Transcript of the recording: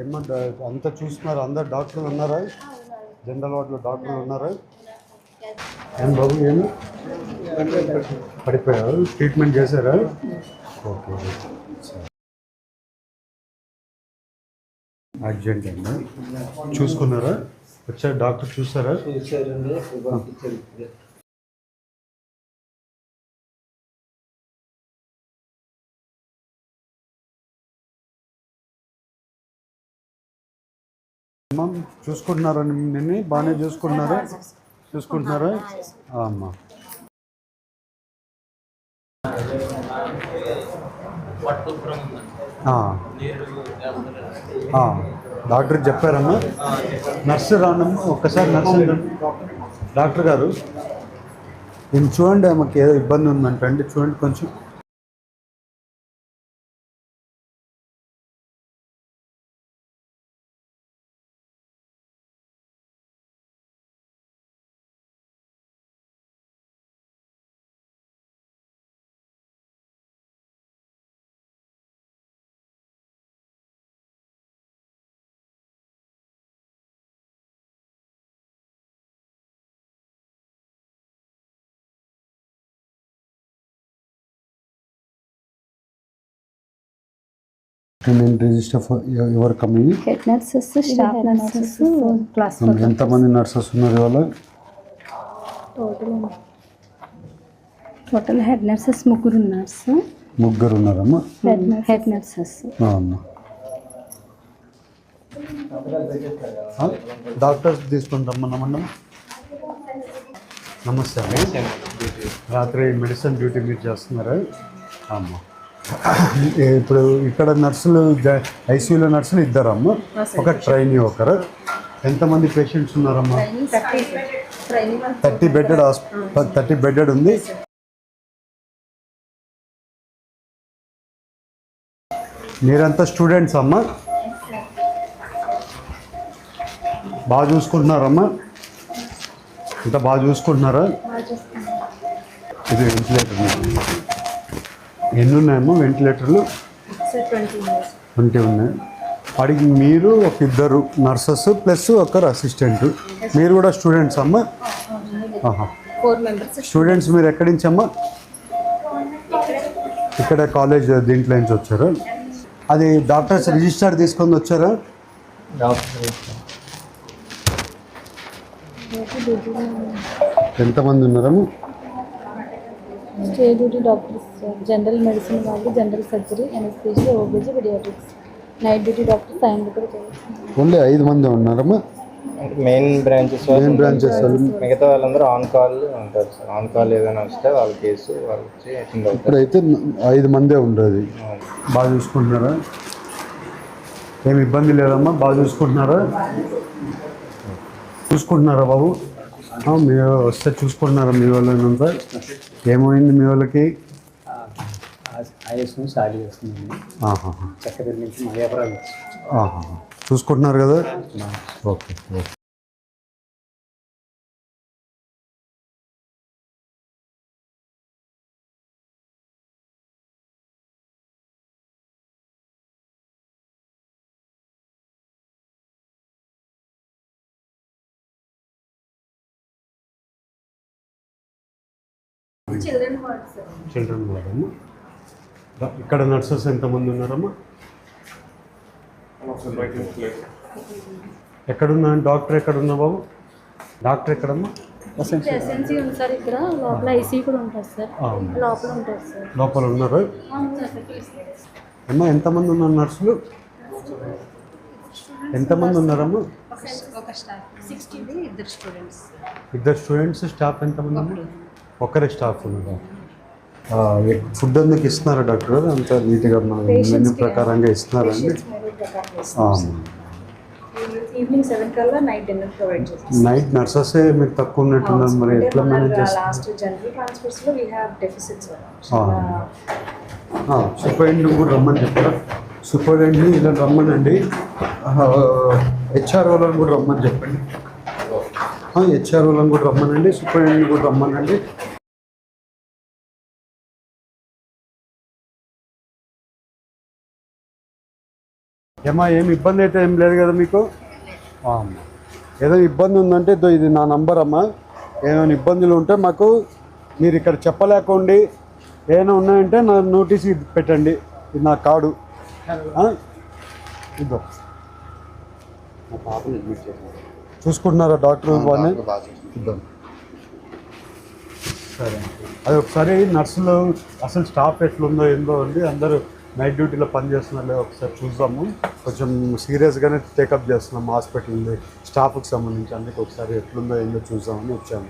ఏమో అంతా చూస్తున్నారు అందరు డాక్టర్లు ఉన్నారా? జనరల్ వార్డులో డాక్టర్లు ఉన్నారా? ఏం బాబు ఏమి పడిపోయారు? ట్రీట్మెంట్ చేశారా? ఓకే అర్జెంట్ అండి చూసుకున్నారా? వచ్చారు? డాక్టర్ చూసారా? అమ్మా చూసుకుంటున్నారా నిన్ను బాగానే చూసుకుంటున్నారు? చూసుకుంటున్నారా? అమ్మా. డాక్టర్ చెప్పారమ్మా. నర్సు రానమ్మా ఒక్కసారి నర్సు డాక్టర్ గారు నేను చూడండి ఆమెకి ఏదో ఇబ్బంది ఉందంట అండి చూడండి కొంచెం. నేను రిజిస్టర్ ఫర్ ఎవరు coming head nurses staff nurses class ఎంతమంది నర్సెస్ ఉన్నారు ఇవాళ? టోటల్ టోటల్ హెడ్ నర్సెస్ ముగ్గురు నర్సు ముగ్గురు ఉన్నారమ్మా? Head nurses. ఆ, అమ్మా డాక్టర్స్ తీసుకొని రమ్మన్నామన్నా నమస్తే అండి రాత్రి మెడిసిన్ డ్యూటీ మీరు చేస్తున్నారా? అమ్మా. ఇప్పుడు ఇక్కడ నర్సులు ఐసీయూలో నర్సులు ఇద్దరమ్మా. ఒక ట్రైనీ ఒకరు. ఎంతమంది పేషెంట్స్ ఉన్నారమ్మా? Thirty bedded hospital thirty bedded ఉంది. మీరంతా స్టూడెంట్స్ అమ్మా? బాగా చూసుకుంటున్నారమ్మా? ఇంత బాగా చూసుకుంటున్నారా? ఇది వెంటిలేటర్ ఎన్ని ఉన్నాయమ్మా వెంటిలేటర్లు ట్వంటీ ఉన్నాయి. వాడికి మీరు ఒక ఇద్దరు నర్సెస్ ప్లస్ ఒకరు అసిస్టెంట్. మీరు కూడా స్టూడెంట్స్ అమ్మా? స్టూడెంట్స్ మీరు ఎక్కడి నుంచి అమ్మా? ఇక్కడ. కాలేజ్ దీంట్లో నుంచి వచ్చారు? అది డాక్టర్స్ రిజిస్టర్ తీసుకొని వచ్చారా? ఎంతమంది ఉన్నారమ్మా? Stay duty doctors general medicine వాళ్ళు general surgery anaesthesia OBG paediatrics night duty doctors ఆయన కూడా ఓన్లీ ఐదు మంది ఉన్నారమ్మా మెయిన్ బ్రాంచెస్ మెయిన్ బ్రాంచెస్ మిగతా వాళ్ళందరూ ఆన్ కాల్ ఉంటారు సార్. ఆన్ కాల్ ఏదైనా వస్తే వాళ్ళ కేసు వాళ్ళు వచ్చి అటెండ్ అవుతారు. ఇప్పుడైతే ఐదు మందే ఉండేది. బాగా చూసుకుంటున్నారా? ఏమి ఇబ్బంది లేదమ్మా? బాగా చూసుకుంటున్నారా? చూసుకుంటున్నారా బాబు? మీ వస్తే చూసుకుంటున్నారా మీ వాళ్ళనంతా ఏమైంది మీ వాళ్ళకి? ఆయాసం. చక్కర నుంచి. చూసుకుంటున్నారు కదా? Okay okay. చిల్డ్రన్ వార్డమ్మా దా- ఇక్కడ నర్సెస్ ఎంతమంది ఉన్నారమ్మా? ఎక్కడున్నా? డాక్టర్ ఎక్కడున్నా బాబు? డాక్టర్ ఎక్కడమ్మా? లోపల ఉన్నారు? అమ్మా ఎంతమంది ఉన్నారు నర్సులు? ఎంతమంది ఉన్నారమ్మా? ఇద్దరు స్టూడెంట్స్ స్టాఫ్ ఎంతమంది అమ్మా ఒక్కరే స్టాఫ్ ఉన్నారు. ఫుడ్ అందుకు ఇస్తున్నారా డాక్టర్? గారు అంత నీట్గా మెనూ ప్రకారంగా ఇస్తున్నారండి ఆ, ఈవినింగ్ సెవెన్ కల్లా నైట్ డిన్నర్ ప్రొవైడ్ చేస్తాం నైట్ నర్సెస్ మీరు తక్కువ ఉన్నట్టున్నారు మరి ఎట్లా మేనేజ్ చేస్తారు లాస్ట్ జనరల్ ట్రాన్స్ఫర్స్లో వీ హ్యావ్ డెఫిసిట్స్ ఆ. సూపరింటెండెంట్ కూడా రమ్మని చెప్పారా సూపరింటెండెంట్ ఇలా రమ్మనండి. హెచ్ఆర్ఓలను కూడా రమ్మని చెప్పండి. హెచ్ఆర్ఓలను కూడా రమ్మనండి. సూపరింటెండెంట్ కూడా రమ్మనండి. ఏమా ఏం ఇబ్బంది అయితే ఏం లేదు కదా మీకు? అమ్మ ఏదైనా ఇబ్బంది ఉందంటే ఇదో ఇది నా నంబర్ అమ్మా. ఏమైనా ఇబ్బందులు ఉంటే మాకు మీరు ఇక్కడ చెప్పలేకండి ఏమైనా ఉన్నాయంటే నా నోటీస్ పెట్టండి. ఇది నా కార్డు. ఆ? ఇదో. మా పాపని అడ్మిట్ చేశాను చూసుకుంటున్నారా డాక్టర్ బాగానే. ఇద్దాం. సరే. అది ఒకసారి నర్సులు అసలు స్టాఫ్ ఎట్లుందో ఏందో అండి అందరూ నైట్ డ్యూటీలో పనిచేస్తున్నారు ఒకసారి చూద్దాము. కొంచెం సీరియస్గానే టేకప్ చేస్తున్నాం హాస్పిటల్ స్టాఫ్కి సంబంధించి అందుకే ఒకసారి ఎట్లుందో ఏందో చూద్దామని వచ్చాము.